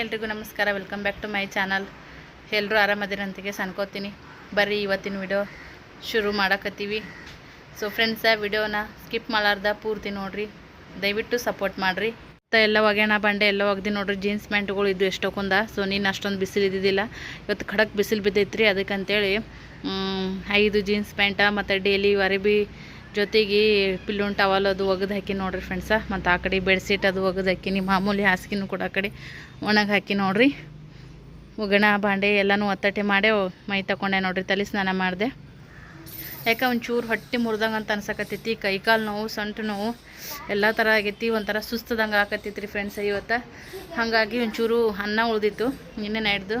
ಎಲ್ರಿಗೂ ನಮಸ್ಕಾರ. Welcome back to my channel ಎಲ್ಲರೂ ಆರಾಮದಿರಂತಿಗೆ ಸನ್ಕೋತೀನಿ ಬರ್ರಿ, ಇವತ್ತಿನ ವಿಡಿಯೋ ಶುರು ಮಾಡಕತ್ತೀವಿ. ಸೊ ಫ್ರೆಂಡ್ಸ ವಿಡಿಯೋನ ಸ್ಕಿಪ್ ಮಾಡಾರ್ದ ಪೂರ್ತಿ ನೋಡ್ರಿ. ದಯವಿಟ್ಟು ಸಪೋರ್ಟ್ ಮಾಡಿರಿ. ಮತ್ತು ಎಲ್ಲ ಒಗೆಣ ಬಂಡೆ ಎಲ್ಲ ಒಗ್ದು ನೋಡ್ರಿ. ಜೀನ್ಸ್ ಪ್ಯಾಂಟ್ಗಳು ಇದ್ದು ಎಷ್ಟೊಂದ ಸೊ ನೀನು ಅಷ್ಟೊಂದು ಬಿಸಿಲು ಇದ್ದಿದ್ದಿಲ್ಲ. ಇವತ್ತು ಖಡಕ್ ಬಿಸಿಲು ಬಿದ್ದೈತ್ರಿ. ಅದಕ್ಕಂತೇಳಿ ಐದು ಜೀನ್ಸ್ ಪ್ಯಾಂಟ ಮತ್ತು ಡೈಲಿ ಅರಿಬಿ ಜೊತೆಗೆ ಪಿಲ್ಲೋನ್ ಟವಲ್ ಅದು ಒಗೆದು ಹಾಕಿ ನೋಡ್ರಿ ಫ್ರೆಂಡ್ಸ ಮತ್ತು ಆ ಕಡೆ ಬೆಡ್ಶೀಟ್ ಅದು ಒಗೆದು ಹಾಕಿನಿ ಮಾಮೂಲಿ ಹಾಸಿಗೆನೂ ಕೂಡ ಆ ಕಡೆ ಒಣಗಿ ಹಾಕಿ ನೋಡ್ರಿ. ಒಗಣ ಬಾಂಡೆ ಎಲ್ಲನೂ ಒತ್ತಟೆ ಮಾಡೇ ಮೈ ತಗೊಂಡೆ ನೋಡ್ರಿ, ತಲೆ ಸ್ನಾನ ಮಾಡಿದೆ. ಯಾಕೆ ಒಂಚೂರು ಹೊಟ್ಟೆ ಮುರಿದಂಗೆ ಅಂತ ಅನ್ಸಕತ್ತೈತಿ, ಕೈಕಾಲು ನೋವು, ಸೊಂಟು ನೋವು, ಎಲ್ಲ ಥರ ಆಗೈತಿ, ಒಂಥರ ಸುಸ್ತದಂಗೆ ಆಕತ್ತೈತಿ ರೀ ಫ್ರೆಂಡ್ಸ್ ಇವತ್ತು. ಹಾಗಾಗಿ ಒಂಚೂರು ಅನ್ನ ಉಳ್ದಿತ್ತು, ನಿನ್ನೆ ನೈಡ್ದು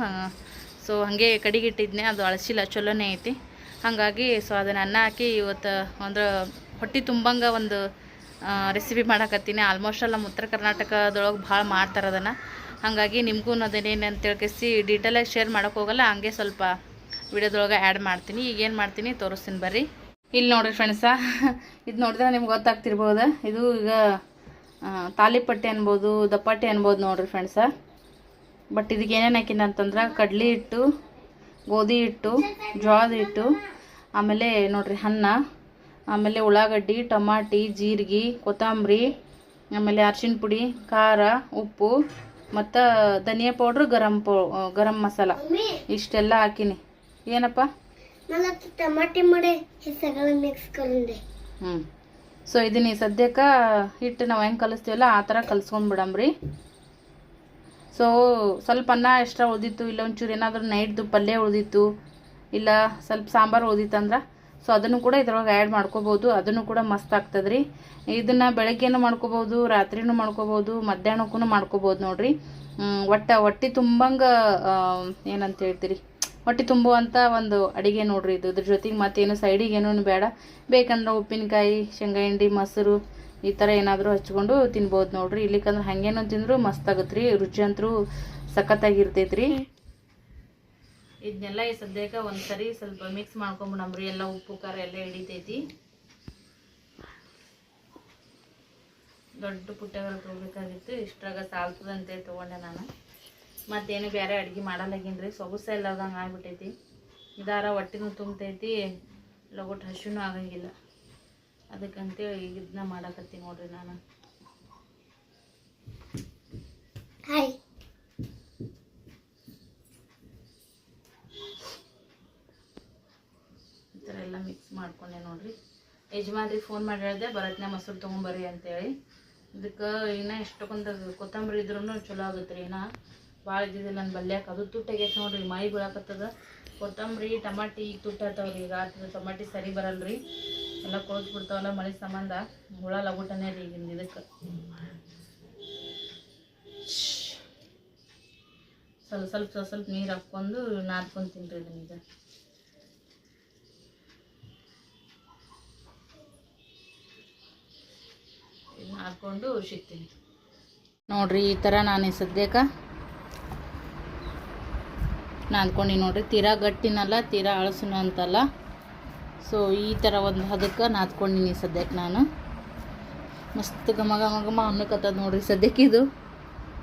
ಸೊ ಹಾಗೆ ಕಡಿಗಿಟ್ಟಿದ್ನೆ ಅದು ಅಳಸಿಲ್ಲ, ಚಲೋನೇ ಐತಿ. ಹಾಗಾಗಿ ಸೊ ಅದನ್ನು ಅನ್ನ ಹಾಕಿ ಇವತ್ತು ಅಂದ್ರೆ ಹೊಟ್ಟೆ ತುಂಬಂಗೆ ಒಂದು ರೆಸಿಪಿ ಮಾಡಕತ್ತೀನಿ. ಆಲ್ಮೋಸ್ಟ್ ಎಲ್ಲ ಉತ್ತರ ಕರ್ನಾಟಕದೊಳಗೆ ಭಾಳ ಮಾಡ್ತಾರೆ ಅದನ್ನು. ಹಾಗಾಗಿ ನಿಮಗೂ ಅದನ್ನೇನು ಅಂತ ತಿಳ್ಕಿಸಿ ಡೀಟೇಲಾಗಿ ಶೇರ್ ಮಾಡೋಕೆ ಹೋಗಲ್ಲ, ಹಂಗೆ ಸ್ವಲ್ಪ ವಿಡಿಯೋದೊಳಗೆ ಆ್ಯಡ್ ಮಾಡ್ತೀನಿ. ಈಗ ಏನು ಮಾಡ್ತೀನಿ, ತೋರಿಸ್ತೀನಿ ಬರ್ರಿ. ಇಲ್ಲಿ ನೋಡಿರಿ ಫ್ರೆಂಡ್ಸ ಇದು ನೋಡಿದ್ರೆ ನಿಮ್ಗೆ ಗೊತ್ತಾಗ್ತಿರ್ಬೋದು. ಇದು ಈಗ ತಾಲಿಪಟ್ಟೆ ಅನ್ಬೋದು ದಪ್ಪಟ್ಟೆ ಅನ್ಬೋದು ನೋಡಿರಿ ಫ್ರೆಂಡ್ಸ ಬಟ್ ಇದಕ್ಕೆ ಏನೇನು ಹಾಕಿನ ಅಂತಂದ್ರೆ, ಕಡಲೆ ಹಿಟ್ಟು ಗೋಧಿ ಹಿಟ್ಟು ಜೋಳದ ಹಿಟ್ಟು ಆಮೇಲೆ ನೋಡಿರಿ ಅನ್ನ ಆಮೇಲೆ ಉಳ್ಳಾಗಡ್ಡಿ ಟಮಾಟಿ ಜೀರಿಗೆ ಕೊತ್ತಂಬರಿ ಆಮೇಲೆ ಅರ್ಶಿಣ ಪುಡಿ ಖಾರ ಉಪ್ಪು ಮತ್ತು ಧನಿಯಾ ಪೌಡ್ರ್ ಗರಂ ಪೌ ಗರಂ ಮಸಾಲ. ಇಷ್ಟೆಲ್ಲ ಹಾಕಿನಿ. ಏನಪ್ಪ? ಟಮಾಟಿ ಮಾಡಿ ಹ್ಞೂ ಸೊ ಇದನ್ನ ಸದ್ಯಕ್ಕೆ ಹಿಟ್ಟು ನಾವು ಹೆಂಗೆ ಕಲಿಸ್ತೀವಲ್ಲ ಆ ಥರ ಕಲಿಸ್ಕೊಂಡ್ಬಿಡಮ್ರಿ ಸೊ ಸ್ವಲ್ಪ ಅನ್ನ ಎಕ್ಸ್ಟ್ರಾ ಉಳಿದಿತ್ತು, ಇಲ್ಲ ಒಂಚೂರು ಏನಾದರೂ ನೈಟ್ದು ಪಲ್ಯ ಉಳಿದಿತ್ತು, ಇಲ್ಲ ಸ್ವಲ್ಪ ಸಾಂಬಾರು ಉಳಿದಿತ್ತಂದ್ರೆ ಸೊ ಅದನ್ನು ಕೂಡ ಇದ್ರೊಳಗೆ ಆ್ಯಡ್ ಮಾಡ್ಕೋಬೋದು. ಅದನ್ನು ಕೂಡ ಮಸ್ತ್ ಆಗ್ತದೆ ರೀ ಇದನ್ನು ಬೆಳಗ್ಗೆನೂ ಮಾಡ್ಕೋಬೋದು, ರಾತ್ರಿನೂ ಮಾಡ್ಕೋಬೋದು ಮಧ್ಯಾಹ್ನಕ್ಕೂ ಮಾಡ್ಕೋಬೋದು ನೋಡಿರಿ. ಒಟ್ಟ ಹೊಟ್ಟೆ ತುಂಬಂಗೆ ಏನಂತ ಹೇಳ್ತೀರಿ? ಹೊಟ್ಟೆ ತುಂಬುವಂಥ ಒಂದು ಅಡಿಗೆ ನೋಡ್ರಿ ಇದು. ಇದ್ರ ಜೊತೆಗೆ ಮತ್ತೇನು ಸೈಡಿಗೆ ಏನೂ ಬೇಡ. ಬೇಕಂದ್ರೆ ಉಪ್ಪಿನಕಾಯಿ, ಶೇಂಗಾ ಹಿಂಡಿ, ಮೊಸರು ಈ ಥರ ಏನಾದರೂ ಹಚ್ಕೊಂಡು ತಿನ್ಬೋದು ನೋಡ್ರಿ. ಇಲ್ಲಿಕಂದ್ರೆ ಹಂಗೇನು ತಿಂದರೂ ಮಸ್ತ್ ಆಗುತ್ತೆ ರೀ ರುಚಿ ಅಂತೂ ಸಖತ್ತಾಗಿರ್ತೈತೆ ರೀ ಇದನ್ನೆಲ್ಲ ಈ ಸದ್ಯಕ್ಕೆ ಒಂದು ಸರಿ ಸ್ವಲ್ಪ ಮಿಕ್ಸ್ ಮಾಡ್ಕೊಂಬಿಡಮ್ರಿ ಎಲ್ಲ ಉಪ್ಪು, ಖಾರ ಎಲ್ಲ ಹಿಡಿತೈತಿ. ದೊಡ್ಡ ಪುಟ್ಟಗಳು ತೊಗೋಬೇಕಾಗಿತ್ತು. ಇಷ್ಟ್ರಾಗ ಸಾಲ್ತದಂತೆ ತೊಗೊಂಡೆ ನಾನು. ಮತ್ತೇನು ಬೇರೆ ಅಡುಗೆ ಮಾಡಲಾಗಿನ್ರಿ ಸೊಗಸ ಇಲ್ಲದಂಗೆ ಆಗ್ಬಿಟ್ಟೈತಿ ಇದಾರ ಹೊಟ್ಟೆನೂ ತುಂಬತೈತಿ. ಲಗೋಟ್ ಹಸಿನೂ ಆಗಂಗಿಲ್ಲ. ಅದಕ್ಕಂತೇಳಿ ಈಗ ಇದನ್ನ ಮಾಡಕತ್ತೀನಿ ನೋಡ್ರಿ ನಾನು. ಈ ಥರ ಎಲ್ಲ ಮಿಕ್ಸ್ ಮಾಡ್ಕೊಂಡೆ ನೋಡ್ರಿ. ಯಜಮಾನ್ರಿಗೆ ಫೋನ್ ಮಾಡಿ ಹೇಳಿದೆ ಬರತ್ನ ಮೊಸರು ತೊಗೊಂಬರ್ರಿ ಅಂತೇಳಿ. ಇದಕ್ಕೆ ಇನ್ನ ಎಷ್ಟೊಂದು ಕೊತ್ತಂಬರಿ ಇದ್ರೂ ಚಲೋ ಆಗುತ್ತೆ ರೀ ಇನ್ನ ಭಾಳ ಇದ್ದಿದ್ದಿಲ್ಲ ನನ್ನ ಬಲ್ಯಾಕ. ಅದು ತುಟ್ಟಾಗೈತೆ ನೋಡ್ರಿ ಮೈ ಬೀಳಾಕತ್ತದ. ಕೊತ್ತಂಬರಿ ಟಮಾಟಿ ಈಗ ತುಟ್ಟಾತಾವ್ರಿ ಈಗ ಆತದ ಟಮಾಟಿ ಸರಿ ಬರಲ್ರಿ. ಎಲ್ಲ ಕೊಳತ್ ಬಿಡ್ತಾವಲ್ಲ, ಮಳೆ ಸಂಬಂಧ, ಹುಳ ಲಗುಟನೇ ರೀ ಈಗಿನ ಇದಕ್ಕೆ ಸ್ವಲ್ಪ ಸ್ವಲ್ಪ ಸ್ವಲ್ಪ ಸ್ವಲ್ಪ ನೀರು ಹಾಕ್ಕೊಂಡು ನಾದ್ಕೊಂಡು ತಿನ್ರಿ ಇದನ್ನ ಈಗ. ಇದನ್ನ ಹಾಕ್ಕೊಂಡು ಸಿಗ್ತೀನಿ ನೋಡ್ರಿ ಈ ಥರ ನಾನು ಸದ್ಯಕ್ಕೆ ನಾದ್ಕೊಂಡು ನೋಡ್ರಿ. ತೀರಾ ಗಟ್ಟಿನಲ್ಲ, ತೀರಾ ಅಳಸನು ಅಂತಲ್ಲ ಸೊ ಈ ಥರ ಒಂದು ಹದಕ್ಕೆ ನಾದ್ಕೊಂಡಿನಿ ಸದ್ಯಕ್ಕೆ ನಾನು. ಮಸ್ತ್ ಘಮ ಘಮ ಘಮ ಅನ್ನಕತ್ತದ ನೋಡ್ರಿ ಸದ್ಯಕ್ಕೆ ಇದು.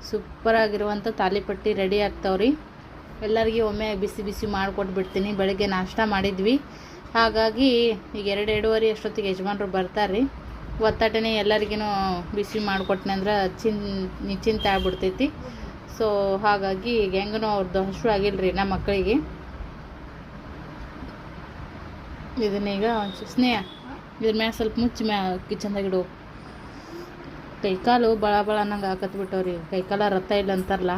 ಸೂಪರ್ ಆಗಿರುವಂಥ ತಾಲಿಪಟ್ಟಿ ರೆಡಿ ಆಗ್ತಾವ್ರಿ. ಎಲ್ಲರಿಗೆ ಒಮ್ಮೆ ಬಿಸಿ ಬಿಸಿ ಮಾಡಿಕೊಟ್ಬಿಡ್ತೀನಿ. ಬೆಳಗ್ಗೆ ನಾಷ್ಟ ಮಾಡಿದ್ವಿ. ಹಾಗಾಗಿ ಈಗ ಎರಡು ಎರಡೂವರೆ ಅಷ್ಟೊತ್ತಿಗೆ ಯಜಮಾನರು ಬರ್ತಾರೆ ಒತ್ತಾಟನೇ ಎಲ್ಲರಿಗೂ ಬಿಸಿ ಮಾಡಿಕೊಟ್ನೆ ಅಂದ್ರೆ ಚಿನ್ ನಿಶ್ಚಿಂತ ಆಗ್ಬಿಡ್ತೈತಿ. ಸೊ ಹಾಗಾಗಿ ಈಗ ಹೆಂಗೂ ಅವ್ರದ್ದು ಹಸಿರು ರೀ ನಮ್ಮ ಮಕ್ಕಳಿಗೆ. ಇದನ್ನೀಗ ಸ್ನೇಹ ಇದ್ರ ಮ್ಯಾಗ ಸ್ವಲ್ಪ ಮುಚ್ಚಿ ಮ್ಯಾ ಕಿಚನ್ದಾಗ ಇಡು. ಕೈಕಾಲು ಭಾಳ ಭಾಳ ಅನ್ನಂಗೆ ಹಾಕತ್ ಬಿಟ್ಟವ್ರಿ. ಕೈಕಾಲ ರಥ ಇಲ್ಲ ಅಂತಾರಲ್ಲ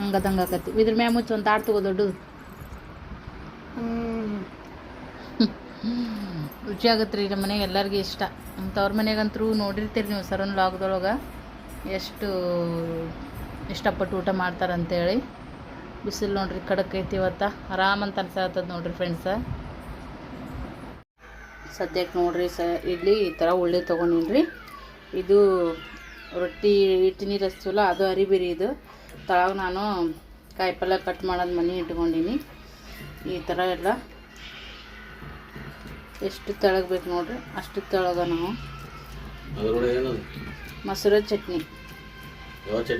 ಹಂಗದಂಗೆ ಆಕತಿ ಇದ್ರ ಮ್ಯಾಗ ಮುಚ್ಚಿ ಒಂದು ತಾಟ್ ತಗೋ ದೊಡ್ಡದು. ರುಚಿ ಆಗತ್ತೆ ರೀ ನಮ್ಮ ಮನೆಗೆ ಎಲ್ಲರಿಗೂ ಇಷ್ಟ. ಅಂಥವ್ರ ಮನೆಗಂತರೂ ನೋಡಿರ್ತೀರಿ ನೀವು ಸರನ್ ಲಾಕ್ದೊಳಗೆ ಎಷ್ಟು ಇಷ್ಟಪಟ್ಟು ಊಟ ಮಾಡ್ತಾರಂತೇಳಿ. ಬಿಸಿಲು ನೋಡ್ರಿ ಖಡಕ್ ಐತಿ ಇವತ್ತು. ಆರಾಮಂತ ಅನ್ಸತ್ತದ ನೋಡ್ರಿ ಫ್ರೆಂಡ್ಸ ಸದ್ಯಕ್ಕೆ ನೋಡ್ರಿ ಸ ಇಡ್ಲಿ ಈ ಥರ ಉಳ್ಳಿ ತೊಗೊಂಡಿನ್ರಿ. ಇದು ರೊಟ್ಟಿ ಹಿಟ್ಟು ನೀರು ಹಚ್ಚಲ್ಲ ಅದು ಅರಿಬಿರಿ ಇದು. ತಳಗ ನಾನು ಕಾಯಿಪಲ್ಯ ಕಟ್ ಮಾಡೋದು ಮನೆ ಇಟ್ಕೊಂಡೀನಿ. ಈ ಥರ ಎಲ್ಲ. ಎಷ್ಟು ತಳಗಬೇಕು ಬೇಕು ನೋಡ್ರಿ ಅಷ್ಟು ತೆಳಗ ನಾವು. ಮೊಸರು ಚಟ್ನಿ.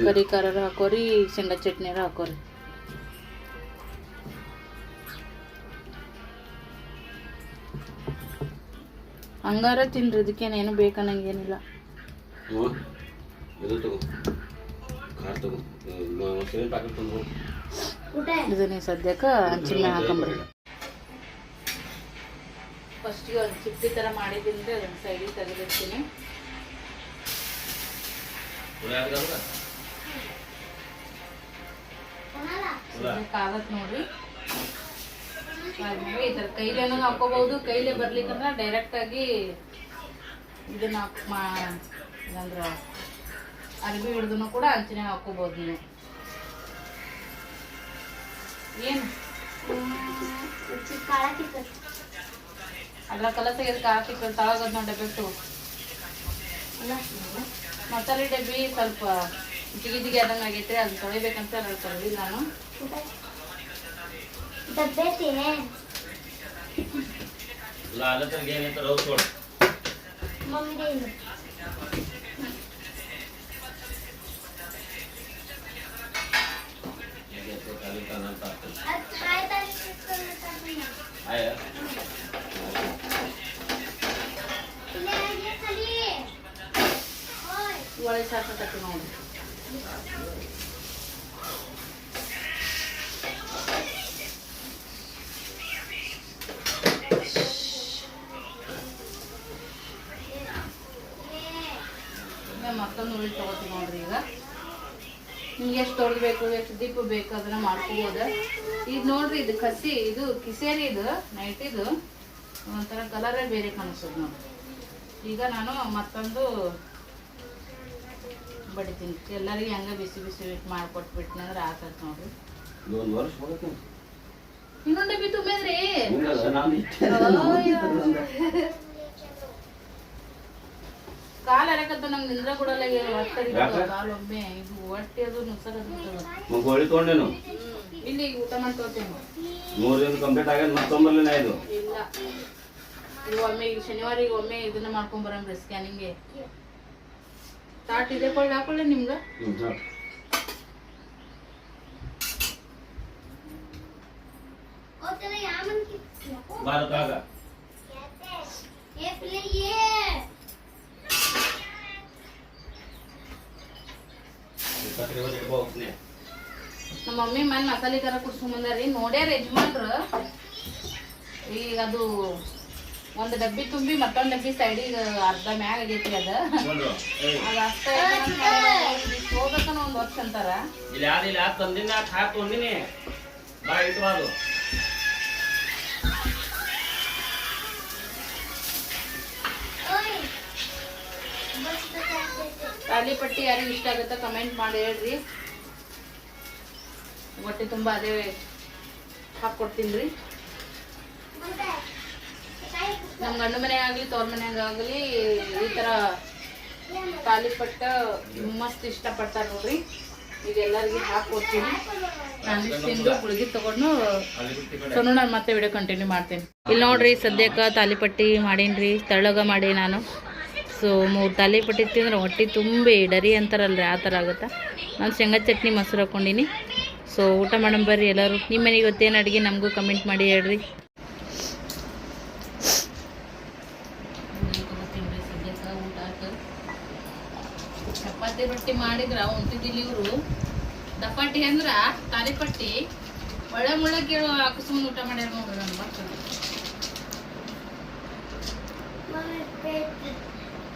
ಕರಿ ಖಾರ ಹಾಕೋರಿ ಶೇಂಗಾ ಚಟ್ನಿರ ಹಾಕೋರಿ. ಹಂಗಾರ ತಿನ್ರಿ ಇದಕ್ಕೇನೇನು ಬೇಕನ್ನಂಗೇನಿಲ್ಲ ಇದು ಇದನ್ನ ಸದ್ಯಕ್ಕೆ ಹಂಚಿನ ಹಾಕೊಂಬರ್ರಿ ಫಸ್ಟಿಗೆ ಒಂದು ಚಿಪ್ಪಿ ಥರ ಮಾಡಿದ್ದೀನಿ ಅದನ್ನು ಸೈಡಿಗೆ ತೆಗೆದಿರ್ತೀನಿ. ಆಗತ್ ನೋಡ್ರಿ ಕೈಲೇನೂ ಹಾಕೋಬಹುದು. ಕೈಲೆ ಬರ್ಲಿಕ್ಕಂದ್ರೆ ಡೈರೆಕ್ಟ್ ಆಗಿ ಇದನ್ನ ಹಾಕ್ ಮಾ ಏನಂದ್ರ ಅರ್ಬಿ ಹಿಡ್ದು ಕೂಡ ಹಂಚಿನ ಹಾಕೋಬಹುದು ನೀವು. ಏನು? ಅದ್ರ ಕಲಸ ಇದಕ್ಕೆ ಹಾಕಿ ತಳಗದ್ ಮಸಾಲೆ ಡಬ್ಬಿ ಸ್ವಲ್ಪ ಜಿಗಿ ಜಿಗಿ ಆದಂಗೆ ಆಗೈತೆ, ಅದನ್ನ ತೊಳಿಬೇಕಂತ ನಾನು ನಾನು. ಊಟ ಡಬ್ಬೆ ತಿನ್ನೆ ಲಾಲತ್ರಿಗೆ ಏನೈತೆ ರೌಸ್ ಕೊಡು ಮಮ್ಮಿಗೆ ಇಲ್ಲ ಅದು ಆಯ್ತಾ ಆಯ ಇಲ್ಲೇ ಕಲಿ ಓಯ್ ಒಳ್ಳೆ ಸಾಕಿ ನೋಡಿ ಈಗ ಮತ್ತೊಂದು ಉಳಿ ತಗೋತೀವಿ ನೋಡ್ರಿ ಈಗ ನಿಮ್ಗೆ ಎಷ್ಟು ದೀಪ ಬೇಕು ಅದನ್ನ ಮಾಡ್ಕೋಬೋದು. ಇದು ನೋಡ್ರಿ ಇದು ಕಸಿ ಇದು ಕಿಸೇರಿ ಇದು ನೈಟ್ ಇದು. ಒಂಥರ ಕಲರೇ ಬೇರೆ ಕಾಣಿಸೋದು ನೋಡ್ರಿ. ಈಗ ನಾನು ಮತ್ತೊಂದು ಬಡಿತೀನಿ. ಎಲ್ಲರಿಗೆ ಹೆಂಗ ಬಿಸಿ ಬಿಸಿ ಮಾಡ್ಕೊಟ್ಬಿಟ್ನಿ ಅಂದ್ರೆ ಆತತ್ ನೋಡ್ರಿ. ಇನ್ನೊಂದು ಡಬ್ಬಿ ತುಂಬಿದ್ರಿ ಕಾಲು ಎರಕತ್ತ ನಂಗೆ ನಿಂದ್ರ ಕೊಡಲ್ಲ ಕಾಲು ಒಮ್ಮೆ ಇದು ಹೊಟ್ಟೆ ಅದು ನುಸರ ಅದು ಗೋಳಿ ತೊಗೊಂಡೇನು ಇಲ್ಲಿ ಊಟ ಮಾಡ್ಕೊತೇನೆ ಮೂರು ದಿನ ಕಂಪ್ಲೀಟ್ ಆಗ್ಯದ ಮತ್ತೊಂಬರ್ಲಿನ ಇದು? ಇಲ್ಲ. ಇದು ಒಮ್ಮೆ ಈಗ ಶನಿವಾರ ಈಗ ಒಮ್ಮೆ ಇದನ್ನ ಮಾಡ್ಕೊಂಡ್ ಬರಂಬ್ರಿ ಸ್ಕ್ಯಾನಿಂಗ್ಗೆ ತಾಟ್ ಇದೆ ಕೊಳ್ಳಿ ಹಾಕೊಳ್ಳಿ ನಿಮ್ಗೆ. ಏ ಪ್ಲೇ ಏ ಇಪ್ಪತ್ತು ಇವತ್ತು ಇಟ್ಕೋಗ್ತೀನಿ ನಮ್ಮ ಮಮ್ಮಿ ಮನೆ ಮಸಾಲೆ ಖಾರ ಕುಡ್ಸ್ಕೊಂಬಂದಾರಿ ನೋಡ್ಯಾರ ಯಜಮಾನ್ರು? ಈಗ ಅದು ಒಂದು ಡಬ್ಬಿ ತುಂಬಿ ಮತ್ತೊಂದು ಡಬ್ಬಿ ಸೈಡಿಗೆ ಅರ್ಧ ಮ್ಯಾಗ ಆಗೈತಿ ಅದ. ಅದು ಅಷ್ಟೇ ಹೋಗ್ಬೇಕನ್ನ ಒಂದು ವರ್ಷ ಅಂತಾರ. ಇಲ್ಲಿ ಯಾರು ಇಲ್ಲಿ ಯಾರು ತಂದಿನ ಹಾಕಿ ತೊಗೊಂಡಿನಿ. ಬಾ ಇಟ್ಬಾರ್ದು. ಓಯ್ ತಾಲಿಪಟ್ಟಿ ಯಾರಿಗೂ ಇಷ್ಟ ಆಗುತ್ತೆ ಕಮೆಂಟ್ ಮಾಡಿ ಹೇಳ್ರಿ. ಹೊಟ್ಟೆ ತುಂಬ ಅದೇ ಹಾಕ್ಕೊಡ್ತೀನಿ ರೀ ನಮ್ಮ ಮನೆ ಆಗಲಿ, ತವ್ರ ಮನೆ ಆಗಲಿ ಈ ಥರ ತಾಲಿಪಟ್ಟ ಮಸ್ತ್ ಇಷ್ಟಪಡ್ತಾರೆ ನೋಡ್ರಿ. ಈಗ ಹಾಕೊಡ್ತೀನಿ. ನಾನು ತಿಂದು ತಗೊಂಡು ನಾನು ಮತ್ತೆ ವಿಡಿಯೋ ಕಂಟಿನ್ಯೂ ಮಾಡ್ತೀನಿ. ಇಲ್ಲಿ ನೋಡ್ರಿ ಸದ್ಯಕ್ಕೆ ತಾಲಿಪಟ್ಟಿ ಮಾಡೀನಿ ತಳ್ಳಗ ಮಾಡಿ ನಾನು. ಸೊ ಮೂರು ತಾಲಿಪಟ್ಟಿ ತಿಂದ್ರೆ ಹೊಟ್ಟೆ ತುಂಬಿ ಡರಿ ಅಂತಾರಲ್ರಿ ಆ ಥರ ಆಗುತ್ತೆ. ನಾನು ಶೇಂಗಾ ಚಟ್ನಿ ಮೊಸರು ಹಾಕ್ಕೊಂಡಿನಿ ಸೊ ಊಟ ಮಾಡೋಣ ಬರ್ರಿ ಎಲ್ಲರೂ. ನಿಮ್ಮ ಮನೆಗೆ ಗೊತ್ತೇನು ಅಡುಗೆ ನಮಗೂ ಕಮೆಂಟ್ ಮಾಡಿ ಹೇಳ್ರಿ. ಚಪಾತಿ ರೊಟ್ಟಿ ಮಾಡಿದ್ರ ಉಂಟಿದ್ದಿಲ್ಲ ಇವರು. ದಪಾಟಿ ಅಂದ್ರ ತಾಲಿಪಟ್ಟಿ ಒಳ್ಳೆ ಮುಳ್ಳ ಕೇಳು ಹಾಕಿಸ್ಕೊಂಡು ಊಟ ಮಾಡ್ಯಾರ ನೋಡ್ರಿ ನನ್ನ ಮಕ್ಕಳು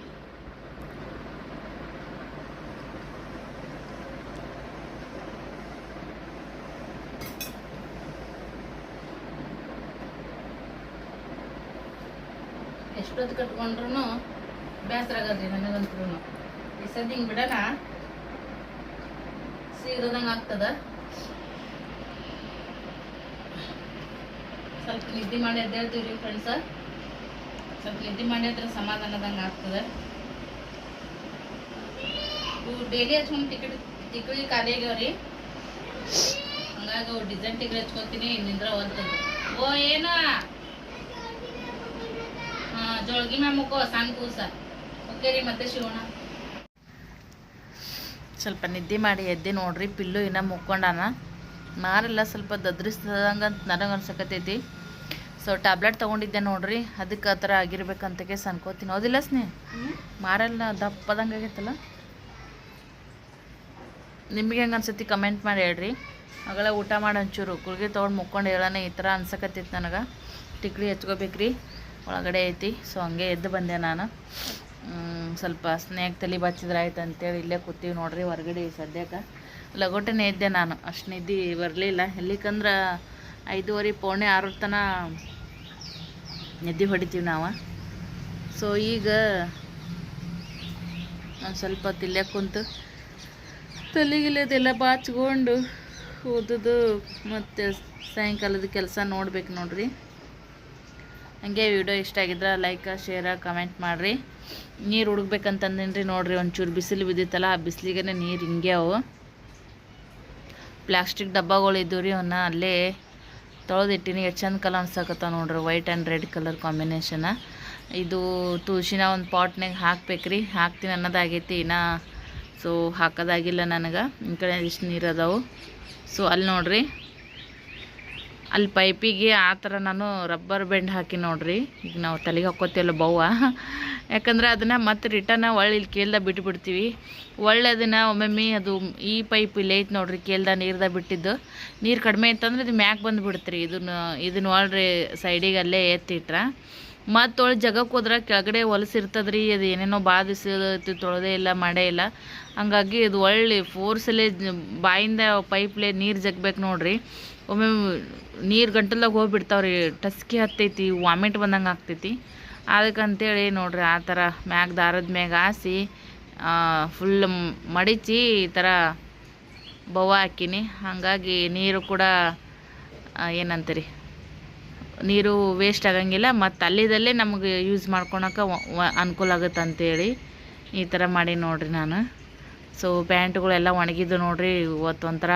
ಎಷ್ಟೊತ್ತು ಕಟ್ಕೊಂಡ್ರು ಬೇಸರ ಆಗದ್ರಿ ನನಗಂತ್ರು ಈ ಸದ್ಯ ಹಿಂಗೆ ಬಿಡೋಣ. ಸೀರದಂಗೆ ಆಗ್ತದ. ಸ್ವಲ್ಪ ನಿದ್ದೆ ಮಾಡಿ ಎದ್ದೇಳ್ತೀವಿ ರೀ ಫ್ರೆಂಡ್ಸ ಸ್ವಲ್ಪ ನಿದ್ದೆ ಮಾಡಿದ್ರೆ ಸಮಾಧಾನದಂಗೆ ಆಗ್ತದೆ. ಇವು ಡೈಲಿ ಹಚ್ಕೊಂಡು ಟಿಕೆಟ್ ತಿಕ್ಕಳಿ ಖಾಲಿ ಆಗ್ಯಾವ್ರಿ ಹಂಗಾಗಿ ಡಿಸೈನ್ ಟಿಕೆಟ್ ಹಚ್ಕೊತೀನಿ ನಿಂದ್ರ ಒಲ್ತದ ಓ, ಏನ? ಜೋಳ್ಗಿ ಮ್ಯಾಮ್ ಮುಕ್ಕೋ ಸಣ್ಣ ಕೂಸ. ಓಕೆ ರೀ ಮತ್ತೆ ಶಿವಣ ಸ್ವಲ್ಪ ನಿದ್ದೆ ಮಾಡಿ ಎದ್ದೆ ನೋಡ್ರಿ, ಪಿಲ್ಲು ಇನ್ನೂ ಮುಕ್ಕೊಂಡಾನ. ಮಾರೆಲ್ಲ ಸ್ವಲ್ಪ ದದ್ರಿಸ್ತದಂಗೆ ಅಂತ ನನಗೆ ಅನ್ಸಕತ್ತೈತಿ. ಸೊ ಟ್ಯಾಬ್ಲೆಟ್ ತೊಗೊಂಡಿದ್ದೆ ನೋಡ್ರಿ ಅದಕ್ಕೆ ಆ ಥರ ಆಗಿರ್ಬೇಕಂತಕ್ಕೆ ಅನ್ಕೋತೀನಿ ಹೌದಿಲ್ಲ ಸ್ನೇ ಮಾರೆಲ್ಲ ದಪ್ಪದಂಗೆ ಆಗೈತಲ್ಲ? ನಿಮಗೆ ಹೆಂಗೆ ಅನ್ಸತಿ ಕಮೆಂಟ್ ಮಾಡಿ ಹೇಳ್ರಿ. ಮಗಳ ಊಟ ಮಾಡಿ ಒಂಚೂರು, ಗುಳ್ಗೆ ತೊಗೊಂಡು ಮುಕ್ಕೊಂಡು ಹೇಳೋಣ, ಈ ಥರ ಅನ್ಸಕತ್ತೈತಿ ನನಗೆ. ಟಿಕ್ಲಿ ಹಚ್ಕೋಬೇಕ್ರಿ ಒಳಗಡೆ ಐತಿ. ಸೊ ಹಂಗೆ ಎದ್ದು ಬಂದೆ ನಾನು. ಸ್ವಲ್ಪ ಸ್ನೇಹ ತಲೆ ಬಚ್ಚಿದ್ರೆ ಆಯ್ತು ಅಂತೇಳಿ ಇಲ್ಲೇ ಕೂತೀವಿ ನೋಡ್ರಿ ಹೊರಗಡೆ ಸದ್ಯಕ್ಕೆ. ಲಗೋಟನೆ ಇದ್ದೆ ನಾನು. ಅಷ್ಟು ನಿದ್ದೆ ಬರಲಿಲ್ಲ. ಎಲ್ಲಿಕಂದ್ರೆ ಐದುವರೆ, ಪೌಣೆ ಆರು ತನ ನಿದ್ದೆ ಹೊಡಿತೀವಿ ನಾವು. ಸೊ ಈಗ ಒಂದು ಸ್ವಲ್ಪ ಹೊತ್ತು ಇಲ್ಲೇ ಕುಂತು ತಲೆಗಿಲ್ಲದೆಲ್ಲ ಬಾಚ್ಕೊಂಡು, ಓದೋದು ಮತ್ತು ಸಾಯಂಕಾಲದ ಕೆಲಸ ನೋಡ್ಬೇಕು ನೋಡ್ರಿ. ಹಂಗೆ ವಿಡಿಯೋ ಇಷ್ಟ ಆಗಿದ್ರೆ ಲೈಕ್, ಶೇರ, ಕಮೆಂಟ್ ಮಾಡಿರಿ. ನೀರು ಹುಡುಕ್ಬೇಕಂತಂದೇನ್ರಿ ನೋಡಿರಿ, ಒಂಚೂರು ಬಿಸಿಲು ಬಿದ್ದಿತ್ತಲ್ಲ, ಆ ಬಿಸಿಲಿಗೆ ನೀರು ಹಿಂಗೆ ಅವು. ಪ್ಲಾಸ್ಟಿಕ್ ಡಬ್ಬಗಳು ಇದ್ದವು ರೀ ಅವನ್ನ ಅಲ್ಲೇ ತೊಳೆದಿಟ್ಟಿನಿ. ಎಷ್ಟು ಚಂದ ಕಲರ್ ಅನ್ಸಕತ್ತ ನೋಡ್ರಿ white and red colour combination ಇದು ತುಳಸಿನ ಒಂದು ಪಾಟ್ನಾಗ ಹಾಕ್ಬೇಕ್ರಿ. ಹಾಕ್ತೀನಿ ಅನ್ನೋದಾಗೈತಿ ಇನ್ನು. ಸೊ ಹಾಕೋದಾಗಿಲ್ಲ ನನಗೆ. ಈ ಕಡೆ ಇಷ್ಟು ನೀರು ಅದಾವು? ಸೊ ಅಲ್ಲಿ ನೋಡ್ರಿ. ಅಲ್ಲಿ ಪೈಪಿಗೆ ಆ ಥರ ನಾನು ರಬ್ಬರ್ ಬೆಂಡ್ ಹಾಕಿ ನೋಡ್ರಿ. ಈಗ ನಾವು ತಲೆಗೆ ಹಾಕ್ಕೋತೀವಲ್ಲ ಬವ್ವ. ಯಾಕಂದ್ರೆ ಅದನ್ನು ಮತ್ತೆ ರಿಟರ್ನ ಒಳ್ಳೆ ಇಲ್ಲಿ ಕೇಳ್ದಾಗ ಬಿಟ್ಬಿಡ್ತೀವಿ. ಒಳ್ಳೆ ಅದನ್ನು ಒಮ್ಮೊಮ್ಮೆ ಅದು ಈ ಪೈಪ್ ಇಲ್ಲಿ ಐತೆ ನೋಡ್ರಿ, ಕೇಳ್ದ ನೀರ್ದಾಗ ಬಿಟ್ಟಿದ್ದು. ನೀರು ಕಡಿಮೆ ಇತ್ತಂದ್ರೆ ಇದು ಮ್ಯಾಕ್ ಬಂದು ಬಿಡ್ತ್ರಿ. ಇದನ್ನು, ಇದನ್ನ ಒಳ್ರಿ ಸೈಡಿಗೆ ಅಲ್ಲೇ ಎತ್ತಿಟ್ರ. ಮತ್ತು ಒಳ್ಳೆ ಜಗಕ್ಕೆ ಹೋದ್ರೆ ಕೆಳಗಡೆ ಹೊಲಸು ಇರ್ತದ್ರಿ, ಅದು ಏನೇನೋ ಭಾಳ ತೊಳೆದೇ ಇಲ್ಲ, ಮಾಡೇ ಇಲ್ಲ. ಹಂಗಾಗಿ ಇದು ಒಳ್ಳೆ ಫೋರ್ಸಲ್ಲೇ ಬಾಯಿಂದ ಪೈಪ್ಲೆ ನೀರು ಜಗ್ಬೇಕು ನೋಡ್ರಿ. ಒಮ್ಮೆ ನೀರು ಗಂಟಲ್ದಾಗ ಹೋಗ್ಬಿಡ್ತಾವ್ರಿ, ಟಸ್ಕಿ ಹತ್ತೈತಿ, ವಾಮಿಟ್ ಬಂದಂಗೆ ಆಗ್ತೈತಿ. ಅದಕ್ಕಂತೇಳಿ ನೋಡ್ರಿ, ಆ ಥರ ಮ್ಯಾಗ ದಾರದ ಮ್ಯಾಗ ಹಾಸಿ ಫುಲ್ ಮಡಿಚಿ ಈ ಥರ ಬವ್ವ ಹಾಕಿನಿ. ಹಾಗಾಗಿ ನೀರು ಕೂಡ ಏನಂತೀರಿ, ನೀರು ವೇಸ್ಟ್ ಆಗಂಗಿಲ್ಲ, ಮತ್ತು ಅಲ್ಲಿದಲ್ಲೇ ನಮಗೆ ಯೂಸ್ ಮಾಡ್ಕೊಳಕ್ಕೆ ಅನುಕೂಲ ಆಗುತ್ತೆ ಅಂತೇಳಿ ಈ ಥರ ಮಾಡಿ ನೋಡ್ರಿ ನಾನು. ಸೊ ಪ್ಯಾಂಟ್ಗಳೆಲ್ಲ ಒಣಗಿದ್ದು ನೋಡ್ರಿ ಇವತ್ತು ಒಂಥರ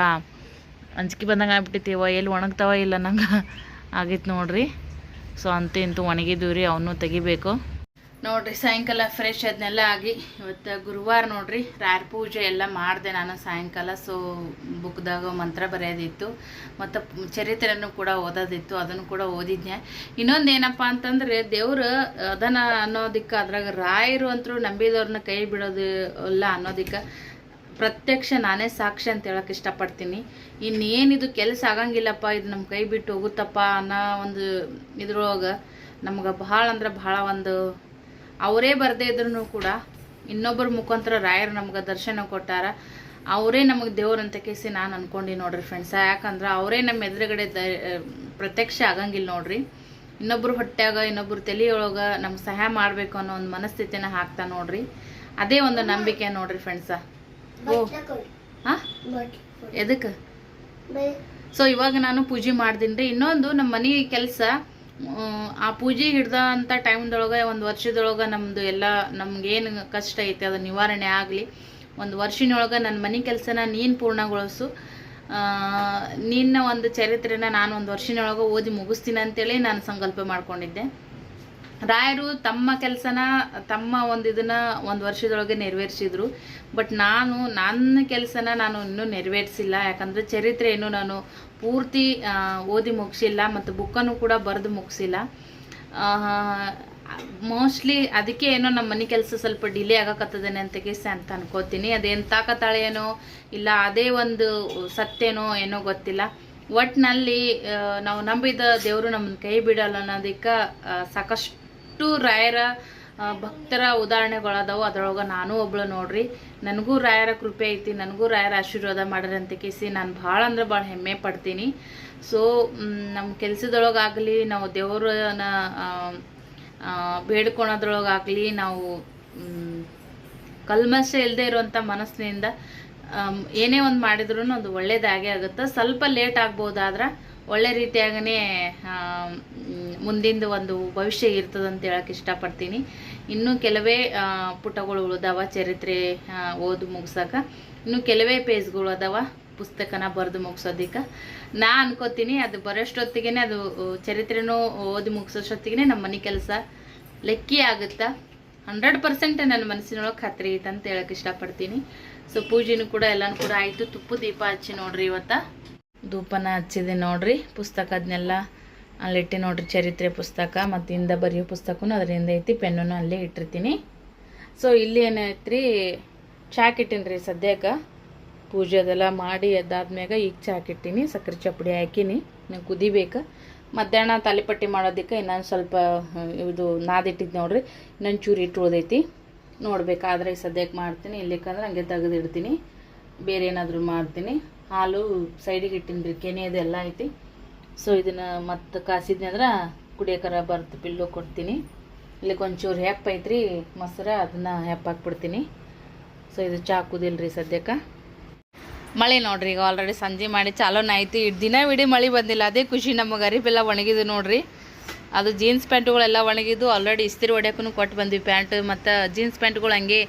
ಅಂಜಿಕೆ ಬಂದಂಗೆ ಆಗ್ಬಿಟ್ಟಿತ್ತೀವ ಎಲ್ಲಿ ಒಣಗ್ತಾವ? ಇಲ್ಲ, ನಂಗೆ ಆಗಿತ್ತು ನೋಡ್ರಿ. ಸೊ ಅಂತೂ ಇಂತೂ ಒಣಗಿದ್ವಿ ರೀ, ಅವನು ತೆಗಿಬೇಕು. ನೋಡ್ರಿ, ಸಾಯಂಕಾಲ ಫ್ರೆಶ್ ಅದನ್ನೆಲ್ಲ ಆಗಿ, ಇವತ್ತು ಗುರುವಾರ ನೋಡ್ರಿ, ರಾಯರ ಪೂಜೆ ಎಲ್ಲ ಮಾಡಿದೆ ನಾನು ಸಾಯಂಕಾಲ. ಸೊ ಬುಕ್ದಾಗ ಮಂತ್ರ ಬರೆಯೋದಿತ್ತು, ಮತ್ತು ಚರಿತ್ರೆಯನ್ನು ಕೂಡ ಓದೋದಿತ್ತು, ಅದನ್ನು ಕೂಡ ಓದಿದ್ನೆ. ಇನ್ನೊಂದು ಏನಪ್ಪ ಅಂತಂದರೆ, ದೇವರು ಅದನ್ನು ಅನ್ನೋದಕ್ಕೆ, ಅದ್ರಾಗ ರಾಯರು ಅಂತರೂ ನಂಬಿದವ್ರನ್ನ ಕೈ ಬಿಡೋದು ಅಲ್ಲ ಅನ್ನೋದಕ್ಕೆ. ಪ್ರತ್ಯಕ್ಷ ನಾನೇ ಸಾಕ್ಷಿ ಅಂತ ಹೇಳಕ್ಕೆ ಇಷ್ಟಪಡ್ತೀನಿ. ಇನ್ನೇನಿದು ಕೆಲಸ ಆಗಂಗಿಲ್ಲಪ್ಪ, ಇದು ನಮ್ಮ ಕೈ ಬಿಟ್ಟು ಹೋಗುತ್ತಪ್ಪ ಅನ್ನೋ ಒಂದು ಇದ್ರೊಳಗೆ ನಮ್ಗೆ ಭಾಳ ಅಂದ್ರೆ ಭಾಳ ಒಂದು ಅವರೇ ಬರದೇ ಇದ್ರೂ ಕೂಡ ಇನ್ನೊಬ್ಬರ ಮುಖಾಂತರ ರಾಯರು ನಮ್ಗೆ ದರ್ಶನ ಕೊಟ್ಟಾರ. ಅವರೇ ನಮಗೆ ದೇವ್ರಂತ ಕೇಸಿ ನಾನು ಅನ್ಕೊಂಡು ನೋಡ್ರಿ ಫ್ರೆಂಡ್ಸ ಯಾಕಂದ್ರೆ ಅವರೇ ನಮ್ಮ ಎದುರುಗಡೆ ದ ಪ್ರತ್ಯಕ್ಷ ಆಗಂಗಿಲ್ಲ ನೋಡ್ರಿ. ಇನ್ನೊಬ್ರು ಹೊಟ್ಟ್ಯಾಗ ಇನ್ನೊಬ್ರು ತಲೆಯೊಳಗೆ ನಮ್ಗೆ ಸಹಾಯ ಮಾಡಬೇಕು ಅನ್ನೋ ಒಂದು ಮನಸ್ಥಿತಿನ ಹಾಕ್ತಾ ನೋಡ್ರಿ. ಅದೇ ಒಂದು ನಂಬಿಕೆ ನೋಡ್ರಿ ಫ್ರೆಂಡ್ಸ ಓ ಹಾಂ? ಎದಕ್ಕೆ? ಸೊ ಇವಾಗ ನಾನು ಪೂಜೆ ಮಾಡ್ದೀನಿ ರೀ ಇನ್ನೊಂದು ನಮ್ಮ ಮನೆ ಕೆಲಸ ಆ ಪೂಜೆ ಹಿಡ್ದಂಥ ಟೈಮ್ದೊಳಗೆ ಒಂದು ವರ್ಷದೊಳಗೆ ನಮ್ಮದು ಎಲ್ಲ ನಮ್ಗೇನು ಕಷ್ಟ ಐತೆ ಅದು ನಿವಾರಣೆ ಆಗಲಿ. ಒಂದು ವರ್ಷನೊಳಗೆ ನನ್ನ ಮನೆ ಕೆಲಸನ ನೀನು ಪೂರ್ಣಗೊಳಿಸು. ಆ, ನಿನ್ನ ಒಂದು ಚರಿತ್ರೆನ ನಾನು ಒಂದು ವರ್ಷನೊಳಗೆ ಓದಿ ಮುಗಿಸ್ತೀನಿ ಅಂತೇಳಿ ನಾನು ಸಂಕಲ್ಪ ಮಾಡ್ಕೊಂಡಿದ್ದೆ. ರಾಯರು ತಮ್ಮ ಕೆಲಸನ ತಮ್ಮ ಒಂದು ಇದನ್ನ ಒಂದು ವರ್ಷದೊಳಗೆ ನೆರವೇರಿಸಿದ್ರು. ಬಟ್ ನಾನು ನನ್ನ ಕೆಲಸನ ನಾನು ಇನ್ನೂ ನೆರವೇರಿಸಿಲ್ಲ. ಯಾಕಂದರೆ ಚರಿತ್ರೆ ಏನು ನಾನು ಪೂರ್ತಿ ಓದಿ ಮುಗಿಸಿಲ್ಲ ಮತ್ತು ಬುಕ್ಕನ್ನು ಕೂಡ ಬರೆದು ಮುಗಿಸಿಲ್ಲ. ಮೋಸ್ಟ್ಲಿ ಅದಕ್ಕೆ ಏನೋ ನಮ್ಮ ಮನೆ ಕೆಲಸ ಸ್ವಲ್ಪ ಡಿಲೇ ಆಗಕತ್ತದೇನೆ ಅಂತ ಕೇಸಿ ಅಂತ ಅನ್ಕೋತೀನಿ. ಅದೇನು ತಾಕತ್ತಾಳೆ ಏನೋ ಇಲ್ಲ ಅದೇ ಒಂದು ಸತ್ಯನೋ ಏನೋ ಗೊತ್ತಿಲ್ಲ. ಒಟ್ಟಿನಲ್ಲಿ ನಾವು ನಂಬಿದ ದೇವರು ನಮ್ಮನ್ನು ಕೈ ಬಿಡಲ್ಲ ಅನ್ನೋದಕ್ಕೆ ಆ, ಸಾಕಷ್ಟು ರಾಯರ ಭಕ್ತರ ಉದಾಹರಣೆಗಳದಾವು. ಅದ್ರೊಳಗೆ ನಾನು ಒಬ್ಳು ನೋಡ್ರಿ. ನನಗೂ ರಾಯರ ಕೃಪೆ ಐತಿ, ನನಗೂ ರಾಯರ ಆಶೀರ್ವಾದ ಮಾಡ್ರಿ ಅಂತ ಕೇಸಿ ನಾನು ಭಾಳ ಅಂದ್ರೆ ಭಾಳ ಹೆಮ್ಮೆ ಪಡ್ತೀನಿ. ಸೊ ನಮ್ಮ ಕೆಲಸದೊಳಗಾಗಲಿ ನಾವು ದೇವರನ್ನ ಬೇಡ್ಕೊಳೋದ್ರೊಳಗಾಗಲಿ, ನಾವು ಕಲ್ಮಶ ಇಲ್ಲದೆ ಇರುವಂಥ ಮನಸ್ಸಿನಿಂದ ಏನೇ ಒಂದು ಮಾಡಿದ್ರು ಒಂದು ಒಳ್ಳೇದಾಗೇ ಆಗುತ್ತೆ. ಸ್ವಲ್ಪ ಲೇಟ್ ಆಗ್ಬೋದಾದ್ರೆ ಒಳ್ಳೆ ರೀತಿಯಾಗನೇ ಮುಂದಿಂದ ಒಂದು ಭವಿಷ್ಯ ಇರ್ತದಂತ ಹೇಳಕ್ಕೆ ಇಷ್ಟಪಡ್ತೀನಿ. ಇನ್ನೂ ಕೆಲವೇ ಪುಟಗಳು ಉಳಿದಾವ, ಚರಿತ್ರೆ ಓದು ಮುಗ್ಸಕ್ಕೆ ಇನ್ನು ಕೆಲವೇ ಪೇಜ್ಗಳು ಅದಾವ, ಪುಸ್ತಕನ ಬರೆದು ಮುಗಿಸೋದಿಕ್ಕೆ. ನಾ ಅನ್ಕೋತೀನಿ, ಅದು ಬರೋಷ್ಟೊತ್ತಿಗೆ ಅದು ಚರಿತ್ರೆನೂ ಓದಿ ಮುಗಿಸೋಷ್ಟೊತ್ತಿಗೆ ನಮ್ಮ ಮನೆ ಕೆಲಸ ಲೆಕ್ಕಿ ಆಗುತ್ತಾ. ಹಂಡ್ರೆಡ್ ಪರ್ಸೆಂಟ್ ನನ್ನ ಮನಸ್ಸಿನೊಳಗೆ ಖಾತ್ರಿ ಐತೆ ಅಂತ ಹೇಳಕ್ಕೆ ಇಷ್ಟಪಡ್ತೀನಿ. ಸೊ, ಪೂಜೆನೂ ಕೂಡ ಎಲ್ಲನೂ ಕೂಡ ಆಯಿತು. ತುಪ್ಪು ದೀಪ ಹಚ್ಚಿ ನೋಡ್ರಿ ಇವತ್ತ. ಧೂಪನ ಹಚ್ಚಿದೆ ನೋಡ್ರಿ. ಪುಸ್ತಕ ಅದನ್ನೆಲ್ಲ ಅಲ್ಲಿಟ್ಟು ನೋಡ್ರಿ, ಚರಿತ್ರೆ ಪುಸ್ತಕ ಮತ್ತು ಹಿಂದ ಬರೆಯೋ ಪುಸ್ತಕನೂ ಅದರಿಂದ ಐತಿ ಪೆನ್ನು ಅಲ್ಲೇ ಇಟ್ಟಿರ್ತೀನಿ. ಸೊ ಇಲ್ಲಿ ಏನೈತ್ರಿ, ಚಾಕ್ ಇಟ್ಟೀನಿ ರೀ ಸದ್ಯಕ್ಕೆ ಪೂಜೆ ಅದೆಲ್ಲ ಮಾಡಿ ಎದ್ದಾದ್ಮ್ಯಾಗ ಈಗ ಚಾಕ್ ಇಟ್ಟೀನಿ, ಸಕ್ಕರೆ ಚಪ್ಪಡಿ ಹಾಕಿನಿ ನೀವು ಕುದಿಬೇಕು. ಮಧ್ಯಾಹ್ನ ತಾಲಿಪಟ್ಟಿ ಮಾಡೋದಕ್ಕೆ ಇನ್ನೊಂದು ಸ್ವಲ್ಪ ಇದು ನಾದಿಟ್ಟಿದ್ದು ನೋಡ್ರಿ ಇನ್ನೊಂದು ಚೂರು ಇಟ್ಟು ಉಳ್ದೈತಿ. ನೋಡ್ಬೇಕಾದ್ರೆ ಸದ್ಯಕ್ಕೆ ಮಾಡ್ತೀನಿ, ಇಲ್ಲಿಕಂದ್ರೆ ಹಂಗೆ ತೆಗೆದಿಡ್ತೀನಿ. ಬೇರೆ ಏನಾದರೂ ಮಾಡ್ತೀನಿ. ಹಾಲು ಸೈಡಿಗೆ ಇಟ್ಟಿನಿ ಕೆನೆ ಅದೆಲ್ಲ ಐತಿ. ಸೊ ಇದನ್ನು ಮತ್ತೆ ಕಾಸಿದ್ನಿ ಅಂದ್ರೆ ಕುಡಿಯೋಕರ ಬರ್ತು ಪಿಲ್ಲು ಕೊಡ್ತೀನಿ. ಇಲ್ಲಿಗೆ ಒಂಚೂರು ಹೆಪ್ಪ ಐತ್ರಿ, ಮೊಸರ, ಅದನ್ನು ಹೆಪ್ಪ ಹಾಕ್ಬಿಡ್ತೀನಿ. ಸೊ ಇದು ಚಾ ಕುದಿಲ್ರಿ ಸದ್ಯಕ್ಕೆ. ಮಳೆ ನೋಡ್ರಿ, ಈಗ ಆಲ್ರೆಡಿ ಸಂಜೆ ಮಾಡಿ ಚಾಲೋನ ಐತಿ. ದಿನ ಇಡೀ ಮಳೆ ಬಂದಿಲ್ಲ, ಅದೇ ಖುಷಿ ನಮಗೆ. ಅರಿಬೆಲ್ಲ ಒಣಗಿದ್ದು ನೋಡ್ರಿ. ಅದು ಜೀನ್ಸ್ ಪ್ಯಾಂಟ್ಗಳೆಲ್ಲ ಒಣಗಿದ್ದು ಆಲ್ರೆಡಿ ಇಸ್ತಿರಿ ಹೊಡ್ಯಕ್ಕೂ ಕೊಟ್ಟು ಬಂದ್ವಿ ಪ್ಯಾಂಟ್. ಮತ್ತು ಜೀನ್ಸ್ ಪ್ಯಾಂಟ್ಗಳು ಹಂಗೆ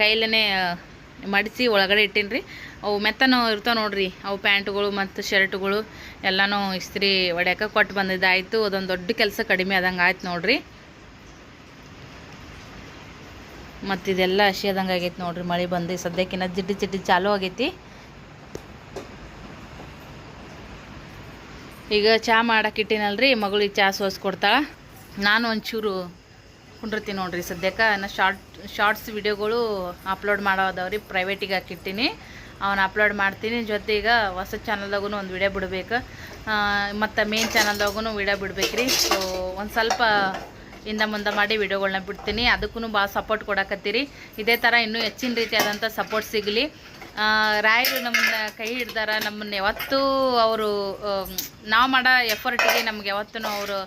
ಕೈಲೇ ಮಡಿಸಿ ಒಳಗಡೆ ಇಟ್ಟಿನಿ ರೀ ಅವು ಮೆತ್ತನೂ ಇರ್ತಾವೆ ನೋಡ್ರಿ. ಅವು ಪ್ಯಾಂಟ್ಗಳು ಮತ್ತು ಶರ್ಟ್ಗಳು ಎಲ್ಲನೂ ಇಸ್ತ್ರಿ ಒಡ್ಯಾಕ ಕೊಟ್ಟು ಬಂದಿದ್ದಾಯಿತು. ಅದೊಂದು ದೊಡ್ಡ ಕೆಲಸ ಕಡಿಮೆ ಆದಂಗೆ ಆಯ್ತು ನೋಡ್ರಿ. ಮತ್ತು ಇದೆಲ್ಲ ಹಸಿ ಆದಂಗೆ ಆಗೈತೆ ನೋಡ್ರಿ. ಮಳೆ ಬಂದು ಸದ್ಯಕ್ಕಿನ್ನ ಜಿಡ್ಡು ಜಿಡ್ಡು ಚಾಲೂ ಆಗೈತಿ. ಈಗ ಚಹಾ ಮಾಡಕ್ಕೆ ಮಗಳು ಮಗಳಿಗೆ ಚಹಾ ಸೋಸ್ಕೊಡ್ತಾಳೆ ನಾನು ಒಂಚೂರು ಕುಂಡಿರ್ತೀನಿ ನೋಡ್ರಿ. ಸದ್ಯಕ್ಕೆ ನಾ ಶಾರ್ಟ್, ಶಾರ್ಟ್ಸ್ ವಿಡಿಯೋಗಳು ಅಪ್ಲೋಡ್ ಮಾಡೋದವ್ರಿ ಪ್ರೈವೇಟಿಗೆ ಹಾಕಿಟ್ಟಿನಿ. ಅವನ್ನ ಅಪ್ಲೋಡ್ ಮಾಡ್ತೀನಿ. ಜೊತೆಗೆ ಹೊಸ ಚಾನಲ್ದಾಗೂ ಒಂದು ವಿಡಿಯೋ ಬಿಡ್ಬೇಕು. ಮತ್ತು ಮೇನ್ ಚಾನಲ್ದಾಗೂ ವಿಡಿಯೋ ಬಿಡ್ಬೇಕ್ರಿ. ಸೊ ಒಂದು ಸ್ವಲ್ಪ ಹಿಂದೆ ಮುಂದೆ ಮಾಡಿ ವಿಡಿಯೋಗಳನ್ನ ಬಿಡ್ತೀನಿ. ಅದಕ್ಕೂ ಭಾಳ ಸಪೋರ್ಟ್ ಕೊಡಕತ್ತೀರಿ. ಇದೇ ಥರ ಇನ್ನೂ ಹೆಚ್ಚಿನ ರೀತಿಯಾದಂಥ ಸಪೋರ್ಟ್ ಸಿಗಲಿ. ರಾಯರು ನಮ್ಮನ್ನ ಕೈ ಹಿಡ್ದಾರ, ನಮ್ಮನ್ನ ಯಾವತ್ತೂ ಅವರು ನಾವು ಮಾಡೋ ಎಫರ್ಟಿಗೆ ನಮ್ಗೆ ಯಾವತ್ತೂ ಅವರು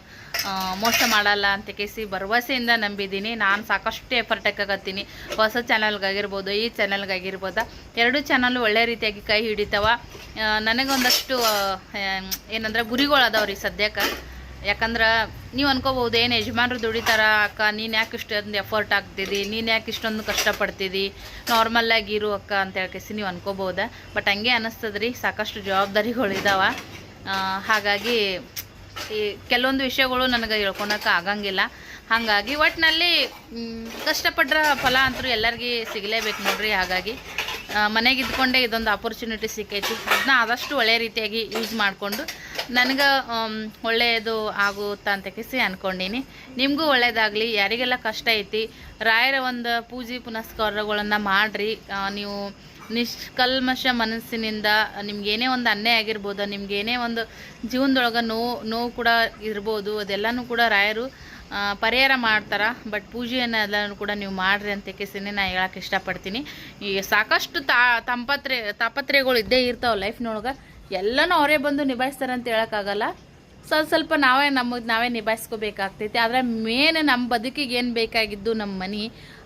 ಮೋಸ ಮಾಡಲ್ಲ ಅಂತ ಕೇಸಿ ಭರವಸೆಯಿಂದ ನಂಬಿದ್ದೀನಿ. ನಾನು ಸಾಕಷ್ಟು ಎಫರ್ಟ್ ಹಾಕಕತ್ತೀನಿ. ಹೊಸ ಚಾನಲ್ಗಾಗಿರ್ಬೋದು ಈ ಚಾನಲ್ಗಾಗಿರ್ಬೋದು ಎರಡೂ ಚಾನಲ್ ಒಳ್ಳೆ ರೀತಿಯಾಗಿ ಕೈ ಹಿಡಿತಾವ. ನನಗೊಂದಷ್ಟು ಏನಂದ್ರೆ ಗುರಿಗಳು ಅದಾವ್ರಿ ಸದ್ಯಕ್ಕೆ. ಯಾಕಂದ್ರೆ ನೀವು ಅನ್ಕೋಬಹುದು, ಏನು ಯಜಮಾನ್ರು ದುಡಿತಾರ ಅಕ್ಕ, ನೀನು ಯಾಕೆ ಇಷ್ಟೊಂದು ಎಫರ್ಟ್ ಆಗ್ತಿದ್ದಿ ನೀನು ಯಾಕೆ ಇಷ್ಟೊಂದು ಕಷ್ಟಪಡ್ತಿದ್ದಿ ನಾರ್ಮಲ್ಲಾಗಿ ಇರು ಅಕ್ಕ ಅಂತ ಹೇಳ್ಕೇಸಿ ನೀವು ಅನ್ಕೋಬೋದ ಬಟ್ ಹಂಗೆ ಅನ್ನಿಸ್ತದ್ರಿ ಸಾಕಷ್ಟು ಜವಾಬ್ದಾರಿಗಳು ಇದಾವೆ ಹಾಗಾಗಿ ಈ ಕೆಲವೊಂದು ವಿಷಯಗಳು ನನಗೆ ಹೇಳ್ಕೊಳಕ್ಕೆ ಆಗಂಗಿಲ್ಲ. ಹಾಗಾಗಿ ಒಟ್ಟಿನಲ್ಲಿ ಕಷ್ಟಪಟ್ರ ಫಲ ಅಂತೂ ಎಲ್ಲರಿಗೂ ಸಿಗಲೇಬೇಕು ನೋಡ್ರಿ. ಹಾಗಾಗಿ ಮನೆಗೆ ಇದ್ಕೊಂಡೇ ಇದೊಂದು ಆಪರ್ಚುನಿಟಿ ಸಿಕ್ಕೈತಿ. ಅದನ್ನ ಆದಷ್ಟು ಒಳ್ಳೆಯ ರೀತಿಯಾಗಿ ಯೂಸ್ ಮಾಡಿಕೊಂಡು ನನಗೆ ಒಳ್ಳೆಯದು ಆಗುತ್ತಾ ಅಂತ ಕೇಸಿ ಅಂದ್ಕೊಂಡೀನಿ ನಿಮಗೂ ಒಳ್ಳೇದಾಗಲಿ, ಯಾರಿಗೆಲ್ಲ ಕಷ್ಟ ಐತಿ, ರಾಯರ ಒಂದು ಪೂಜೆ ಪುನಸ್ಕಾರಗಳನ್ನು ಮಾಡಿರಿ. ನೀವು ನಿಷ್ಕಲ್ಮಶ ಮನಸ್ಸಿನಿಂದ ನಿಮ್ಗೆ ಏನೇ ಒಂದು ಅನ್ಯಾಯ ಆಗಿರ್ಬೋದು, ನಿಮ್ಗೆ ಏನೇ ಒಂದು ಜೀವನದೊಳಗೆ ನೋವು ನೋವು ಕೂಡ ಇರ್ಬೋದು, ಅದೆಲ್ಲನೂ ಕೂಡ ರಾಯರು ಪರಿಹಾರ ಮಾಡ್ತಾರೆ. ಬಟ್ ಪೂಜೆಯನ್ನು ಎಲ್ಲನೂ ಕೂಡ ನೀವು ಮಾಡಿರಿ ಅಂತ ಕೇಸಿನೇ ನಾನು ಹೇಳಕ್ಕೆ ಇಷ್ಟಪಡ್ತೀನಿ. ಈಗ ಸಾಕಷ್ಟು ತಾ, ತಾಪತ್ರೆ, ತಾಪತ್ರೆಗಳು ಇದ್ದೇ ಇರ್ತಾವೆ ಲೈಫ್ನೊಳಗೆ ಎಲ್ಲನೂ ಅವರೇ ಬಂದು ನಿಭಾಯಿಸ್ತಾರೆ ಅಂತ ಹೇಳೋಕ್ಕಾಗಲ್ಲ. ಸ್ವಲ್ಪ ಸ್ವಲ್ಪ ನಾವೇ ನಮಗೆ ನಾವೇ ನಿಭಾಯಿಸ್ಕೋಬೇಕಾಗ್ತೈತಿ. ಆದರೆ ಮೇನ್ ನಮ್ಮ ಬದುಕಿಗೆ ಏನು ಬೇಕಾಗಿದ್ದು ನಮ್ಮ ಮನೆ.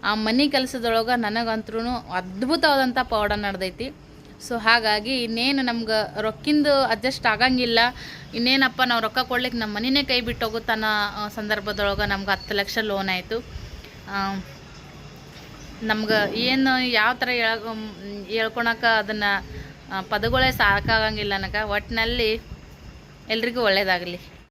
ಆ ಮನೆ ಕೆಲಸದೊಳಗೆ ನನಗಂತೂ ಅದ್ಭುತವಾದಂಥ ಪವಾಡ ನಡೆದೈತಿ. ಸೊ ಹಾಗಾಗಿ ಇನ್ನೇನು ನಮ್ಗೆ ರೊಕ್ಕಿಂದು ಅಡ್ಜಸ್ಟ್ ಆಗಂಗಿಲ್ಲ. ಇನ್ನೇನಪ್ಪ ನಾವು ರೊಕ್ಕ ಕೊಡ್ಲಿಕ್ಕೆ ನಮ್ಮ ಮನೆಯೇ ಕೈ ಬಿಟ್ಟು ಹೋಗುತ್ತಾನ ಸಂದರ್ಭದೊಳಗೆ ನಮ್ಗೆ ಹತ್ತು ಲಕ್ಷ ಲೋನ್ ಆಯಿತು. ನಮ್ಗೆ ಏನು ಯಾವ ಥರ ಹೇಳ ಹೇಳ್ಕೊಳಕ್ಕೆ ಅದನ್ನು ಪದಗಳೇ ಸಾಕಾಗಂಗಿಲ್ಲ ನನಗೆ. ಒಟ್ಟಿನಲ್ಲಿ ಎಲ್ರಿಗೂ ಒಳ್ಳೆಯದಾಗಲಿ